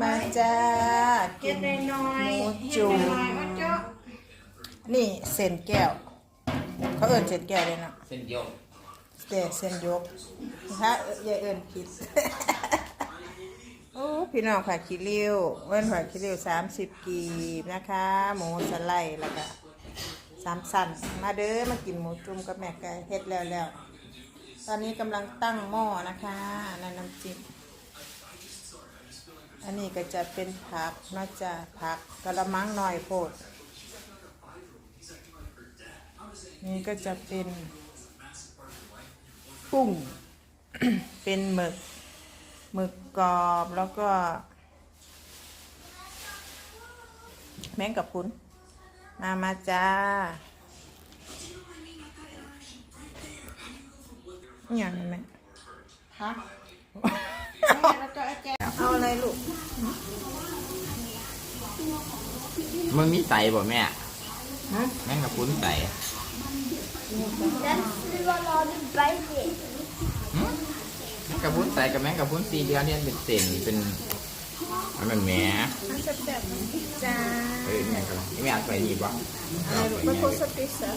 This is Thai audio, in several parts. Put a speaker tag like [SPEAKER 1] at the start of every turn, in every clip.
[SPEAKER 1] มาจ้า
[SPEAKER 2] เก็ดน้อย
[SPEAKER 1] หมู
[SPEAKER 2] ๆ
[SPEAKER 1] จุ่ม
[SPEAKER 2] เฮ็ดน้อยๆมาเจาะ
[SPEAKER 1] นี่เส้นแก้ว เขาเอิ้นเส้นแก้วเลยเนาะ
[SPEAKER 3] เส้นโยก
[SPEAKER 1] แต่เส้นยกถ้าอย่าเอิ้นผิดโอ้พี่น้องผักขี้ริ้วเอิ้นผักขี้ริ้วสามสิบกีบนะคะ หมูสไลด์แล้วก็สามสันมาเด้อมากินหมูจุ่มกับแม่ไก่เฮ็ดแล้วแล้วตอนนี้กำลังตั้งหม้อนะคะนั่นน้ำจิ้ม อันนี้ก็จะเป็นผักนอกจากผักกระมังหน่อยโพด นี่ก็จะเป็นกุ้ง เป็นหมึก หมึกกรอบแล้วก็ แมงกับพุนมามาจ้าอย่างนั้นไหม
[SPEAKER 2] ฮะ แม่เราเจาะแจ๊ะ
[SPEAKER 1] เอาอะไรลูก
[SPEAKER 3] มันมีใส่บ่แม่
[SPEAKER 1] ฮะ
[SPEAKER 3] แม่งกับพุ้นใส่
[SPEAKER 4] Dann wir noch bei dir.
[SPEAKER 3] หึแม่งกับพุ้นใส่กับแม่งกับพุ้นสีเดียวเนี่ยเป็นเส้นเป็นอันนั้นแหม่
[SPEAKER 1] มันจะแบบนี้จ้า
[SPEAKER 3] เอ้ยแม่งกับแม่เอาไปนี่บ่
[SPEAKER 1] อะไรลูกมันโคสติสอะ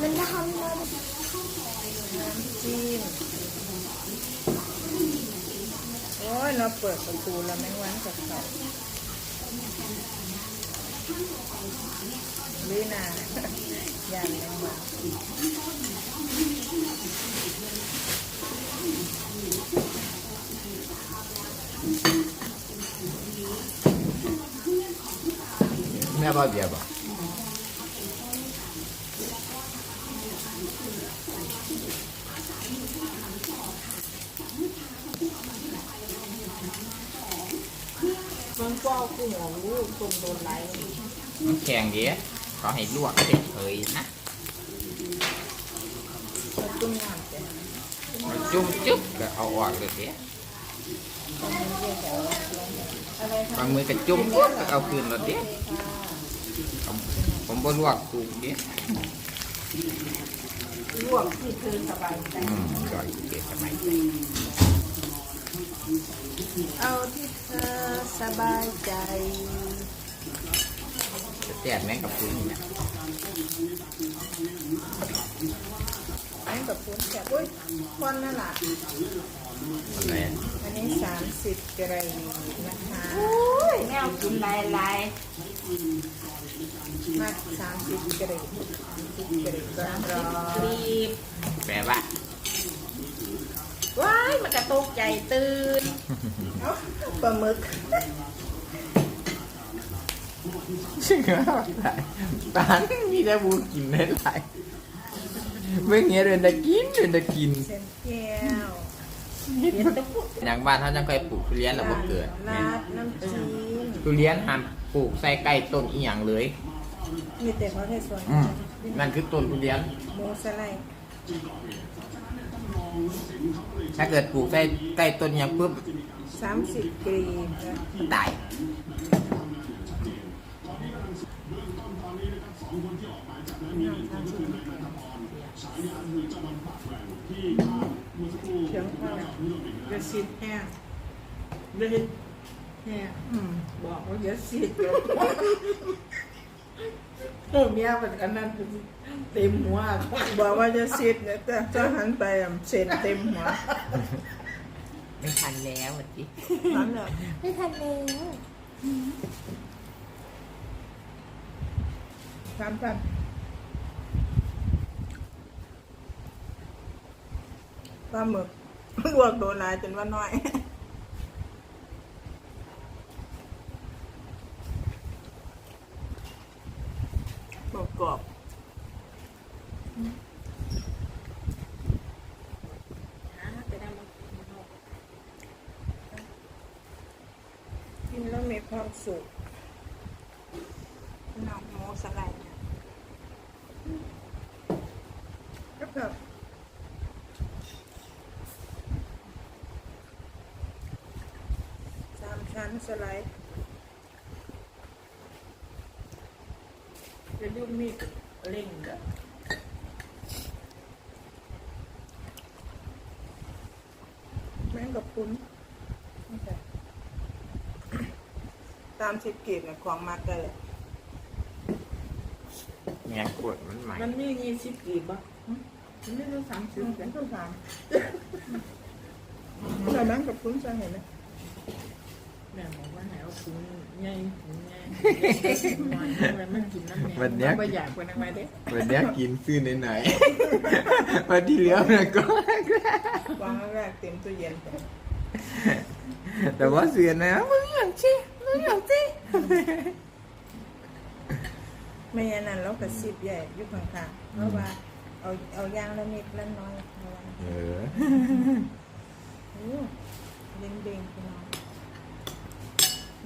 [SPEAKER 4] Men det handlar om
[SPEAKER 1] จีนโอ้ ยเราเปิดประตูแล้วไม่วันกับเขาลีน่าย่านแมงวัน
[SPEAKER 3] แม่บ่เดียวบ่
[SPEAKER 1] มันก็เอากุ้งของลูกตุ่มโดนไหล
[SPEAKER 3] มันแข็งดีเขาให้ลวกเฉยๆนะ
[SPEAKER 1] เอาตุ้มน้ำจ้ะ
[SPEAKER 3] เอาจุ่มจุ๊บก็เอาออกเลยเด้
[SPEAKER 1] อะไรคะ
[SPEAKER 3] บางมือก็จุ่มปุ๊บก็เอาคืนรถเด้ผมผมบ่ลวกถูกเด้
[SPEAKER 1] ลวกที่เธอสบายใจ
[SPEAKER 3] อืมจ่อยเก็บสมัย
[SPEAKER 1] เอาที่เธอสบายใจ
[SPEAKER 3] จะแซ่บแม่งกับพุ้นนี่นะ
[SPEAKER 1] อันกับคุณแกอุ้ยควันนั่นแหละ
[SPEAKER 3] อะไร
[SPEAKER 1] อันนี้สามสิบกรัยนะคะ
[SPEAKER 2] แมวกินหลาย
[SPEAKER 1] มาสามสิบกรัยสิบกรัยร้อนร้อ
[SPEAKER 2] ๆก
[SPEAKER 1] น
[SPEAKER 2] รีบ
[SPEAKER 3] แปลว่า
[SPEAKER 2] ว้ายมันกระตกใจตื่น
[SPEAKER 1] เอ้าปลาหมึก
[SPEAKER 3] ชื่ออะไรตานมีแต่บูกินได้หลายเมื่อกี้เดินตะกินเดินตะกิน
[SPEAKER 1] เส้นแก้ว
[SPEAKER 3] อย่างบ้านเขาจะเคยปลูกทุเรียนแล้วบ่เกิดแม่
[SPEAKER 1] ราดน้ำจีน
[SPEAKER 3] ทุเรียนห้ามปลูกใส่ใกล้ต้นอีหยังเลย
[SPEAKER 1] มีแต่เขาให้สวย
[SPEAKER 3] อืมนั่นคือต้นทุเรียน
[SPEAKER 1] หมูสไลด์
[SPEAKER 3] ถ้าเกิดปลูกใส่ใกล้ต้นอีหยังปุ๊บ
[SPEAKER 1] สามสิบกรีบนะ
[SPEAKER 3] มันตาย
[SPEAKER 1] เชียงข้าวกระสิบแห้งเลยแห้งอืมบอกว่าอย่าสิ บหรอกโอ้เมียเป็นอันนั้นคือเต็มหัวบอกว่าจะสิบเนี่ยแต่เจ้าหันไปอะเศษเต็มหัว
[SPEAKER 3] ไม่ทันแล้วเมื่อกี้
[SPEAKER 1] นั่นแหละ
[SPEAKER 4] Vi kan nu.
[SPEAKER 1] สามพันปลาหมึกลวกโดนลายจนว่าน้อย กรอบกรอบกินแล้วมีความ สุขน้องหมูสไลด์เนี่ยก็แบบสามชั้นสไลด์จะยุ่งมีดเล่งกับแม่งกับปุ้นนี่ค่ะามสิบกีบเนี่ยของมากเลย
[SPEAKER 3] เงี้ยกดมันใหม่
[SPEAKER 2] มันมียี่สิบกีบป่ะมันไม่รู้สามสิ
[SPEAKER 1] อื
[SPEAKER 2] บ
[SPEAKER 1] ม
[SPEAKER 2] กัน
[SPEAKER 1] ต้องถามแต่นั้นกับคุณจะเห็นไหม
[SPEAKER 2] แม่บอกว่าให้เอาถุงใหญ่ถุงใหญ่หน่อยมันมันกินน้ำแหนมไม่อยากเป็นอะไรเด้
[SPEAKER 3] วันเนี้ยกินซื้อไหนๆวันที่เหลือมันก็
[SPEAKER 1] วางแรกเต็มตู้เย็น
[SPEAKER 3] แต่ว่าเสือนะมึงอย่างชิ มึงอย่างชิ
[SPEAKER 1] ไม่อย่างนั้นเราก็สิบใหญ่อยุคข้างๆเพราะว่าเอาเอายางละนิดละน้อยเอาไว้
[SPEAKER 3] เออ
[SPEAKER 1] โอ้เด้งเด้งๆพี่น้อง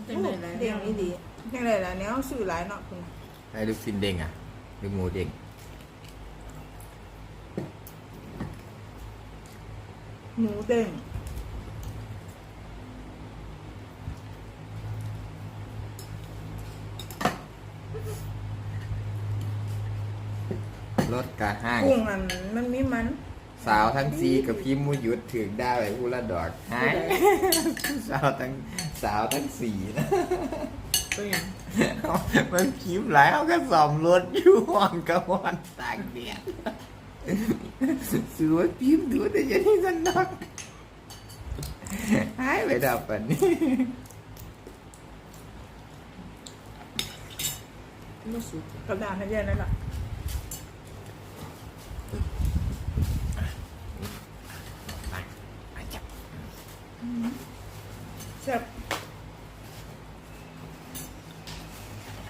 [SPEAKER 2] จังเลยแหละ
[SPEAKER 1] เด้งนี่ดีจังเลยล่ะเนี้ยซื้อหลายเนาะคุณ
[SPEAKER 3] ไอ้ลูกชิ้นเด้งอะลูกหมูเด้ง
[SPEAKER 1] หมูเด้ง
[SPEAKER 3] รถกระห้าง
[SPEAKER 1] กุ้งอันมันมีมัน
[SPEAKER 3] สาวทั้งซีกับพี่มูหยุดถึงได้ไปพูละดอกหายสาวทั้งสาวทั้งสี่นะ
[SPEAKER 2] ตัวอย่าง
[SPEAKER 3] มันคิมหลายเขาก็สอมรถอยู่ห้องกระวอนตากแดดสวยพิมพ์ดูแต่อยังนี้สันดอกหายไปดับปันนี้
[SPEAKER 2] ไม่สุก
[SPEAKER 1] กระดาษให้เยอะนั่นแหละแซ่บ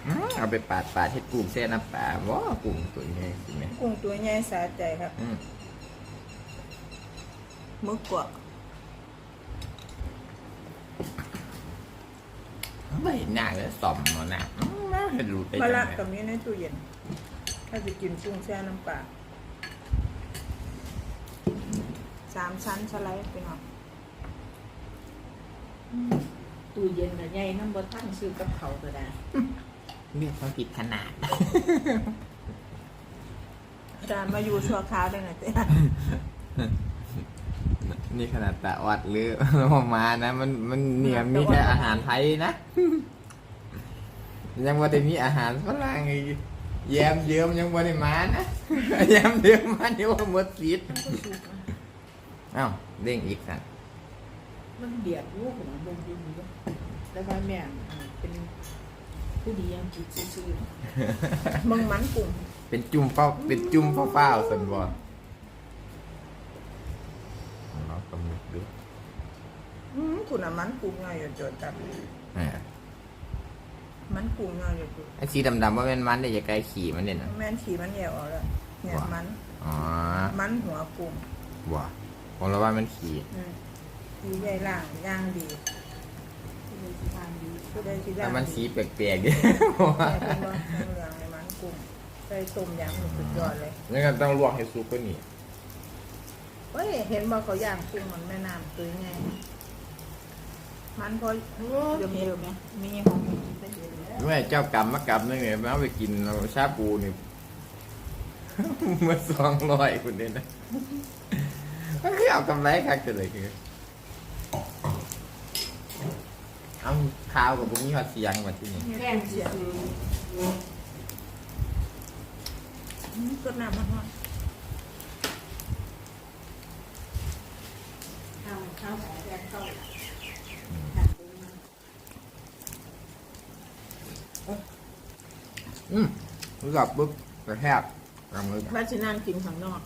[SPEAKER 3] อืมเอาไปปาดปาดให้กุ้งเส้นน้ำปลาว้ากุ้งตัวนี้สิแม่
[SPEAKER 1] กุ้งตัวใหญ่สาใจครับ
[SPEAKER 3] อืม
[SPEAKER 1] มึกกว่า
[SPEAKER 3] ไม่เห็นหน้าเลยสอมมาหน้าอืมน่าจะรู้ไป
[SPEAKER 1] มะ
[SPEAKER 3] จัง
[SPEAKER 1] ละ
[SPEAKER 3] เลย
[SPEAKER 1] กับนี้ในตู้เย็น ถ้าจะกินกุ้งแช่น้ำปลาสามชั้นสไลด์ไปหน่อย
[SPEAKER 2] ตู้เย็นกับใหญ่น้ำบดทั้งซื้อกับเขาก็ได้
[SPEAKER 3] เรียกว่าผิดขนาด
[SPEAKER 1] อาจารย์มาอยู่ชั่วคราวได้ไงเต้
[SPEAKER 3] นี่ขนาดตะวัดหรือมานะ มันมันเนี่ยมีแต่อาหารไทยนะ ยังว่าแต่มีอาหารฝรั่งอีกแยมเยิ้มยังว่าได้มานะแยมเยิ้มมาเดี๋ยวว่าหมดซีด
[SPEAKER 2] มันก็สุกนะ
[SPEAKER 3] อ้าวเด้งอีกสัน
[SPEAKER 2] มันเบียดลูกของมันลงดินอยู่แต่ว่าแม่เป็นผู้ดียังจิตซื่อ
[SPEAKER 1] มึงมันกุ้ง
[SPEAKER 3] เป็นจุ่มเฝ้าเป็นจุ่มเฝ้าเฝ้าสันบอเรากำลังดู
[SPEAKER 1] อื้อคุณอะมันกุ้งเงาอยู่จดจับ
[SPEAKER 3] อ่า
[SPEAKER 1] มันกุ้งเงาอยู่จุด
[SPEAKER 3] ไอ้สีดำๆว่าเป็นมันได้จะไกลขี่มันเนี่ยนะ
[SPEAKER 1] แม่นขี่มันแยวออกแล้วเนี่ย
[SPEAKER 3] ว้ามั
[SPEAKER 1] มัน
[SPEAKER 3] อ๋อ
[SPEAKER 1] มันหัวกุ้ง
[SPEAKER 3] ว่ะผมเราว่ามันขี่
[SPEAKER 1] อืมดีใหญ่ล่างย่างดี
[SPEAKER 2] ๆผู้ดีที่ทานดี
[SPEAKER 1] ผู้ใดที่ย่า
[SPEAKER 3] แต่
[SPEAKER 1] ง
[SPEAKER 3] มัน
[SPEAKER 1] ดี
[SPEAKER 3] สีแปลกๆดิ
[SPEAKER 1] แต่เป็นว่าเหลืองในมันกุ้งใส่ต้มยำมันสุดยอดเลย
[SPEAKER 3] งั้นก็ต้องลวกให้สุกก็นี่
[SPEAKER 1] เฮ้ยเห็นบอกเขาย่างกุ้งมันแม่น้ำตัวไงมันพอ
[SPEAKER 2] โอ้
[SPEAKER 1] เดิม
[SPEAKER 2] เห็
[SPEAKER 1] เดิ
[SPEAKER 2] น
[SPEAKER 1] ม
[SPEAKER 2] ไหม
[SPEAKER 1] มีของมันไปเยอะแล้ว
[SPEAKER 3] เมื่อเจ้ากรรมมากรรมนึงเนี่ยมาเอาไปกินเราชาปูนี่เมื่อสองร้อยคนเดียวนะก็คือเอากำไรคักจะเลยคือ เอาข้าวกับพวกนี้หอดเสียงมาที่นี่
[SPEAKER 2] แค่เสีย
[SPEAKER 1] ก็น้ำมันหอม
[SPEAKER 2] ข้าวข้าวของแกงเข้า
[SPEAKER 3] อืมรู้จักปุ๊บกระแทกกำมือ
[SPEAKER 1] ว่าจะนั่งกินข้างนอก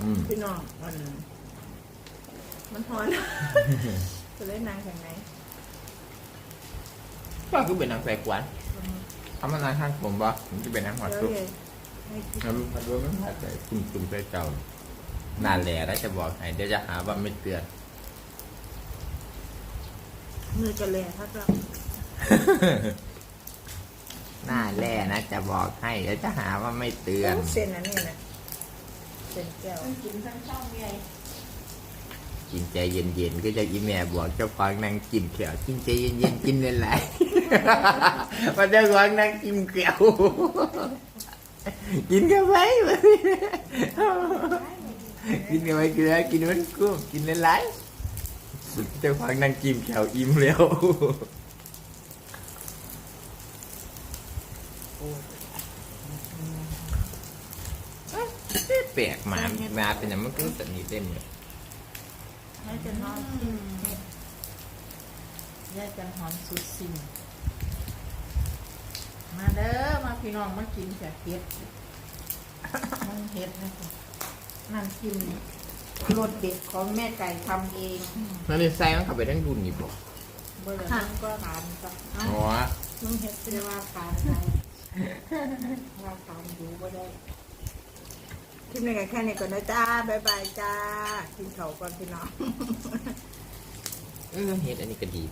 [SPEAKER 3] อืม
[SPEAKER 1] พี่น้องมันมันหอนจะเล่นนางแข่งไหน
[SPEAKER 3] ก็คือเป็นนางแฝกหวานทำมานานข้างผมบ่มันจะเป็นนางหอด
[SPEAKER 1] แล้ว
[SPEAKER 3] ซุป
[SPEAKER 1] เลยให้กิน
[SPEAKER 3] มันมันดูมันหาใจตุ่มตุ่มใจเจ้านานแหล่แล้วจะบอกให้เดี๋ยวจะหาว่าไม่เตือน
[SPEAKER 1] มือกระเลทักแล้ว
[SPEAKER 3] หน้าแร่นะจะบอกให้เดี๋ยวจะหาว่าไม่เตือน
[SPEAKER 1] เส้นอันนี้นะเส้นแก้ว
[SPEAKER 2] ต้องกินทั้งช่องไง
[SPEAKER 3] กินใจเย็นๆก็จะอีแม่บอกเจ้าของนั่งกินเขียวกินใจเย็นๆกินหลายๆ มันเจ้าของนั่งกินเขียวกินกันไปแบบนี้กินกันไปกินแล้วกินมันกุ้งกินหลายๆเจ้าของนั่งกินเขียวอิ่มแล้วแปลกหมาหมาเป็นอย่างมันก็แต่นี้เต็มเลย
[SPEAKER 2] แม่จะนอนกินเห็ดยายจันหอมสุดสิ่ง มาเด้อมาพี่น้องมากินจากเห็ดมันเห็ดนะคะนั่นกินรสเด็ดของแม่ไก่ทำเอง
[SPEAKER 3] นั่นนี่ใส่มันเข้าไปทั้งดุนนี่บอก
[SPEAKER 2] เบอร์นั้นก็ทานก็
[SPEAKER 3] อ๋อ
[SPEAKER 2] มึงเห็ดเรียกว่าทานได้ว่าทานอยู่ก็ได้
[SPEAKER 1] คลิปนี้ก็แค่นี้ก่อนนะจ้าบ๊ายบายจ้ากินเขาวก่อนพี่น้อง
[SPEAKER 3] เออเฮ็ดอันนี้ก็ดี